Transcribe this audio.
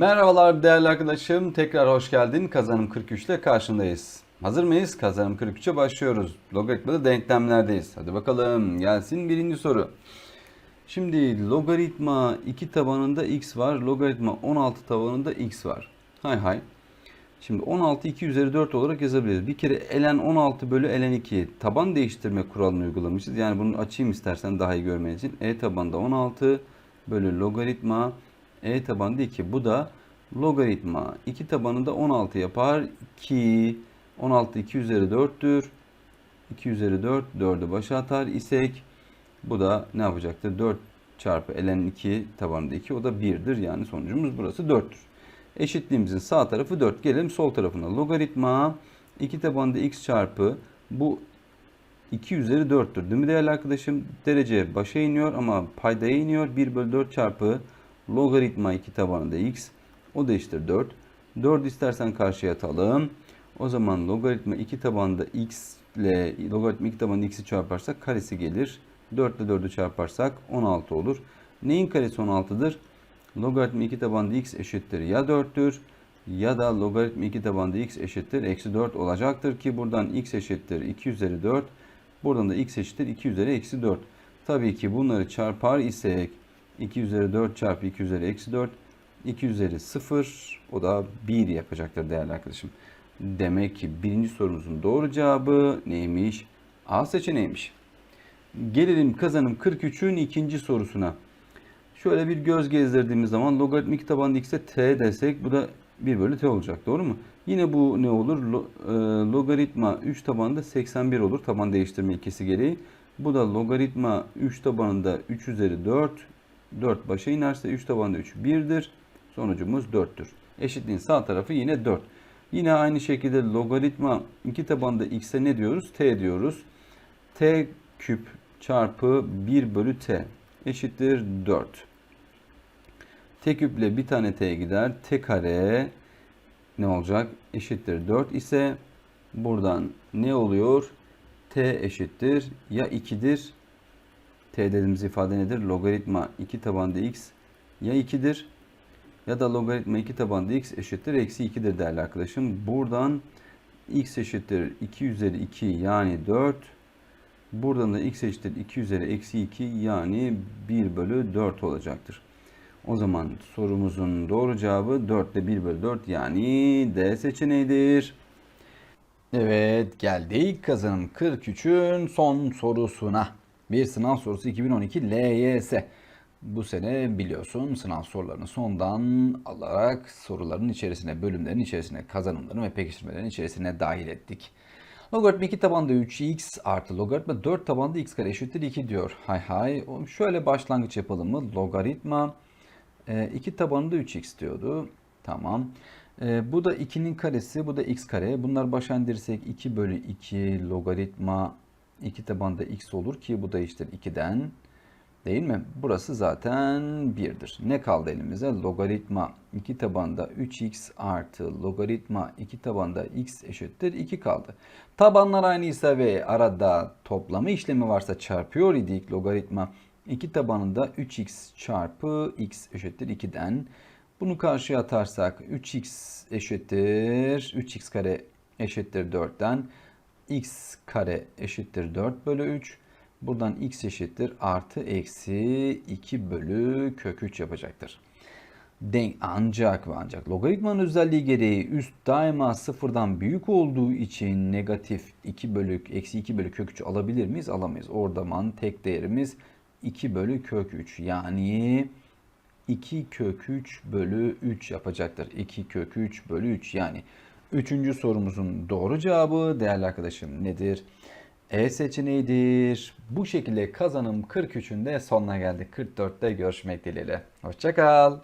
Merhabalar değerli arkadaşım. Tekrar hoş geldin. Kazanım 43 ile karşındayız. Hazır mıyız? Kazanım 43'e başlıyoruz. Logaritmada denklemlerdeyiz. Hadi bakalım gelsin birinci soru. Şimdi logaritma 2 tabanında x var. Logaritma 16 tabanında x var. Hay hay. Şimdi 16 2 üzeri 4 olarak yazabiliriz. Bir kere ln 16 bölü ln 2 taban değiştirme kuralını uygulamışız. Yani bunu açayım istersen daha iyi görmen için. E tabanda 16 bölü logaritma e tabanında 2. Bu da logaritma 2 tabanında 16 yapar ki 16 2 üzeri 4'tür. 2 üzeri 4 4'ü başa atar isek bu da ne yapacaktır? 4 çarpı ln 2 tabanında 2 o da 1'dir. Yani sonucumuz burası 4'tür. Eşitliğimizin sağ tarafı 4. Gelelim sol tarafına. Logaritma 2 tabanında x çarpı bu 2 üzeri 4'tür. Değil mi değerli arkadaşım? Derece başa iniyor ama paydaya iniyor. 1 bölü 4 çarpı logaritma 2 tabanında x. O da eşittir 4. 4 istersen karşıya atalım. O zaman logaritma 2 tabanında x ile logaritma 2 tabanında x'i çarparsak karesi gelir. 4 ile 4'ü çarparsak 16 olur. Neyin karesi 16'dır? Logaritma 2 tabanında x eşittir ya 4'tür ya da logaritma 2 tabanında x eşittir eksi 4 olacaktır ki buradan x eşittir 2 üzeri 4. Buradan da x eşittir 2 üzeri eksi 4. Tabii ki bunları çarpar isek 2 üzeri 4 çarpı 2 üzeri eksi 4 2 üzeri 0 o da 1 yapacaktır değerli arkadaşım. Demek ki birinci sorumuzun doğru cevabı neymiş? A seçeneğiymiş. Gelelim kazanım 43'ün ikinci sorusuna. Şöyle bir göz gezdirdiğimiz zaman logaritma 2 tabanında x'e t desek bu da 1 bölü t olacak doğru mu? Yine bu ne olur? E, logaritma 3 tabanında 81 olur taban değiştirme ilkesi gereği. Bu da logaritma 3 tabanında 3 üzeri 4. 4 başa inerse 3 tabanında 3 1'dir. Sonucumuz 4'tür. Eşitliğin sağ tarafı yine 4. Yine aynı şekilde logaritma 2 tabanında x'e ne diyoruz? t diyoruz. t küp çarpı 1 bölü t eşittir 4. T küple bir tane t gider. T kare ne olacak? Eşittir 4 ise buradan ne oluyor? T eşittir ya 2'dir. T dediğimiz ifade nedir? Logaritma 2 tabanında x ya 2'dir ya da logaritma 2 tabanında x eşittir eksi 2'dir değerli arkadaşım. Buradan x eşittir 2 üzeri 2 yani 4. Buradan da x eşittir 2 üzeri eksi 2 yani 1 bölü 4 olacaktır. O zaman sorumuzun doğru cevabı 4 ile 1 bölü 4 yani D seçeneğidir. Evet geldik kazanım 43'ün son sorusuna. Bir sınav sorusu 2012 LYS. Bu sene biliyorsun sınav sorularını sondan alarak soruların içerisine, bölümlerin içerisine, kazanımların ve pekiştirmelerin içerisine dahil ettik. Logaritma 2 tabanda 3x artı logaritma 4 tabanda x kare eşittir 2 diyor. Hay hay. Şöyle başlangıç yapalım mı? Logaritma 2 tabanında 3x diyordu. Tamam. E, bu da 2'nin karesi, bu da x kare. Bunlar başa indirsek 2 bölü 2 logaritma 2 tabanında x olur ki bu da işte 2'den. Değil mi? Burası zaten 1'dir. Ne kaldı elimize? Logaritma 2 tabanda 3x artı logaritma 2 tabanda x eşittir 2 kaldı. Tabanlar aynıysa ve arada toplama işlemi varsa çarpıyor idik logaritma 2 tabanında 3x çarpı x eşittir 2'den. Bunu karşıya atarsak 3x eşittir 3x kare eşittir 4'ten. X kare eşittir 4 bölü 3. Buradan x eşittir artı eksi 2 bölü kök 3 yapacaktır. Denk ancak ve ancak logaritmanın özelliği gereği üst daima sıfırdan büyük olduğu için negatif 2 bölü eksi 2 bölü kök 3 alabilir miyiz? Alamayız. Orada tek değerimiz 2 bölü kök 3 yani 2 kök 3 bölü 3 yapacaktır. 2 kök 3 bölü 3 yani 3. sorumuzun doğru cevabı değerli arkadaşım nedir? E seçeneğidir. Bu şekilde kazanım 43'ün de sonuna geldik. 44'te görüşmek dileğiyle. Hoşçakal.